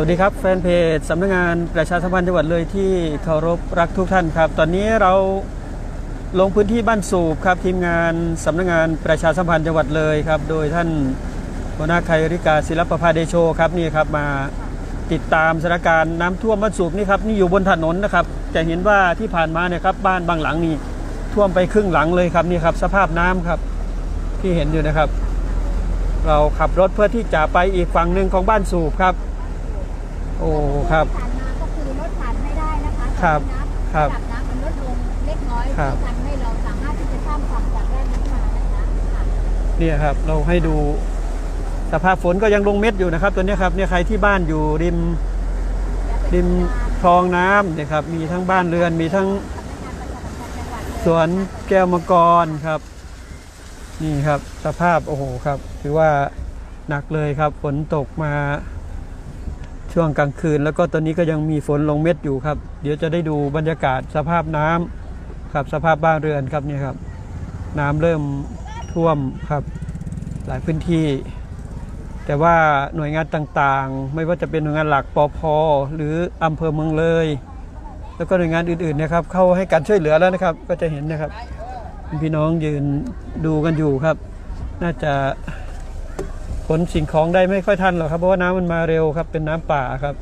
วัสดีครับ แฟนเพจสำนักงานประชาสัมพันธ์จังหวัดเลยที่เคารพรักทุกท่านครับ ตอนนี้เราลงพื้นที่บ้านสูบครับทีมงานสำนักงานประชาสัมพันธ์จังหวัดเลยครับ โดยท่านหัวหน้าใครริกาศิลปภาเดโชครับนี่ครับมาติดตามสถานการณ์น้ำท่วมบ้านสูบนี่ครับนี่อยู่บนถนนนะครับจะเห็นว่าที่ผ่านมาเนี่ยครับบ้านบางหลังนี่ท่วมไปครึ่งหลังเลยครับนี่ครับสภาพน้ำครับที่เห็นอยู่นะครับ เราขับรถเพื่อที่จะไปอีกฝั่งหนึ่งของบ้านสูบครับ โอ้ครับผ่านมาก็คือรถผ่านไม่ได้นะคะครับน้ำครับระดับน้ำมันลดลงเล็กน้อยครับ ที่ทำให้เราสามารถที่จะข้ามฝั่งจากด้านนี้มานะคะค่ะเนี่ยครับเราให้ดูสภาพฝนก็ยังลงเม็ดอยู่นะครับตัวเนี้ยครับเนี่ยใครที่บ้านอยู่ริมและเป็นริมการคลองน้ำเนี่ยครับมีทั้งบ้านเรือนมีทั้งสำนักงานประชาสัมพันธ์จังหวัดเลยสวนแก้วมังกรครับ นี่ครับ สภาพโอ้โหครับ ถือว่าหนักเลยครับฝนตกมา ช่วงกลางคืน แล้วก็ตอนนี้ก็ยังมีฝนลงเม็ดอยู่ครับ เดี๋ยวจะได้ดูบรรยากาศสภาพน้ำครับสภาพบ้านเรือนครับเนี่ยครับ น้ำเริ่มท่วมครับ หลายพื้นที่ แต่ว่าหน่วยงานต่างๆ ไม่ว่าจะเป็นหน่วยงานหลักปพหรืออำเภอเมืองเลย แล้วก็หน่วยงานอื่นๆนะครับ เข้าให้การช่วยเหลือแล้วนะครับ ก็จะเห็นนะครับ พี่น้องยืนดูกันอยู่ครับ น่าจะ ขนสิ่งของได้ไม่ค่อยทันหรอกครับเพราะว่าน้ำมันมาเร็วครับ เป็นน้ำป่าครับ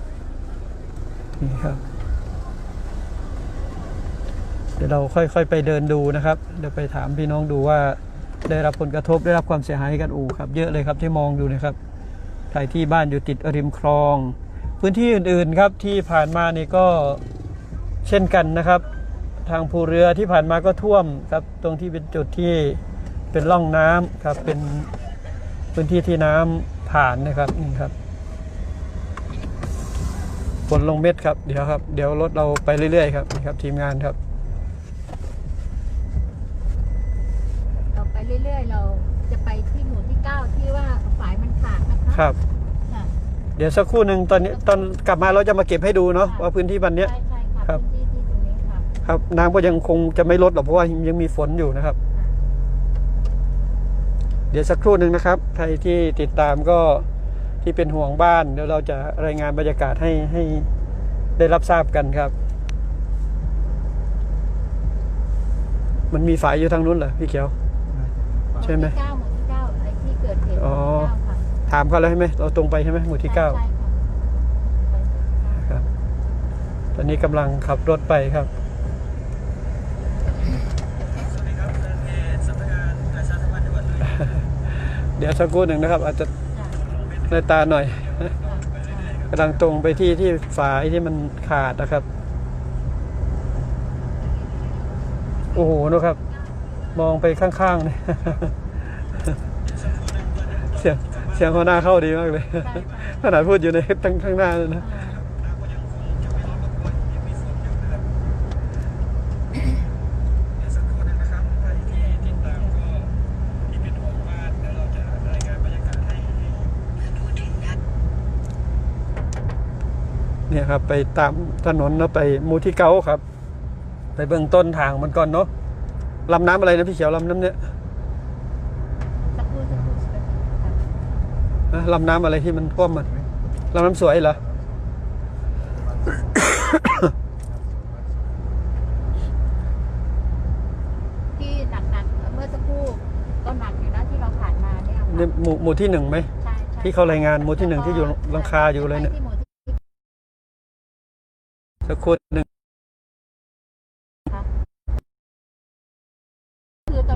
นี่ครับเดี๋ยวเราค่อยๆไปเดินดูนะครับ เดี๋ยวไปถามพี่น้องดูว่าได้รับผลกระทบได้รับความเสียหายกันอู่ครับ เยอะเลยครับที่มองอยู่นะครับใครที่บ้านอยู่ติดริมคลอง พื้นที่อื่นๆครับที่ผ่านมานี่ก็เช่นกันนะครับ ทางภูเรือที่ผ่านมาก็ท่วมครับ ตรงที่เป็นจุดที่เป็นร่องน้ำครับเป็น พื้นที่ที่น้ำผ่านนะครับนี่ครับฝนลงเม็ดครับเดี๋ยวครับ เดี๋ยวรถเราไปเรื่อยๆครับนี่ครับ ทีมงานครับ เราไปเรื่อยๆ เราจะไปที่หมู่ที่9ที่ว่าฝายมันขาดนะคะครับค่ะเดี๋ยวสักครู่หนึ่งตอนนี้ตอนกลับมาเราจะมาเก็บให้ดูเนาะว่าพื้นที่วันเนี้ย ใช่ใช่ค่ะครับพื้นที่ที่ตรงนี้ค่ะ ครับน้ำก็ยังคงจะไม่ลดหรอกเพราะว่ายังมีฝนอยู่นะครับเดี๋ยวสักครู่หนึ่งนะครับ ใครที่ติดตามก็ที่เป็นห่วงบ้าน เดี๋ยวเราจะรายงานบรรยากาศให้ให้ได้รับทราบกันครับ มันมีฝายอยู่ทางนู้นเหรอพี่เขียว ใช่ไหมมู่ที่เก้าหมู่ที่เก้าไอ้ที่เกิดเหตุอ๋อหมู่ที่เก้าค่ะถามเขาแล้วใช่ไหมเราตรงไปใช่ไหมหมู่ที่เก้าใช่ค่ะไปหมู่ที่เก้าครับ ตอนนี้กำลังขับรถไปครับ เดี๋ยวสักครู่หนึ่งนะครับ อาจจะจ้ะในตาหน่อยจ้ะจ้ะกำลังตรงไปที่ที่ฝายที่มันขาดนะครับ โอ้โหนะครับ มองไปข้างๆเนี่ยเสียงเสียงหัวหน้าเข้าดีมากเลยใช่ค่ะขนาดพูดอยู่ในตั้งข้างหน้าเลยนะ เนี่ยครับ ไปตามถนนแล้วไปหมูที่เก้าครับ ไปเบื้องต้นทางมันก่อนเนาะลำน้ำอะไรนะพี่เขียวลำน้ำเนี่ยสักครู่สักครู่สักครู่ค่ะฮะลำน้ำอะไรที่มันท่วมมันลำน้ำสวยเหรอที่หนักๆเมื่อสักครู่ก็หนักอยู่นะที่เราผ่านมาเนี่ยค่ะนี่หมู่หมู่ที่หนึ่งไหม ใช่ใช่ที่เขารายงานหมู่ที่หนึ่งที่อยู่หลังคาอยู่เลยเนี่ยที่หมู่ที่ สักครู่หนึ่ง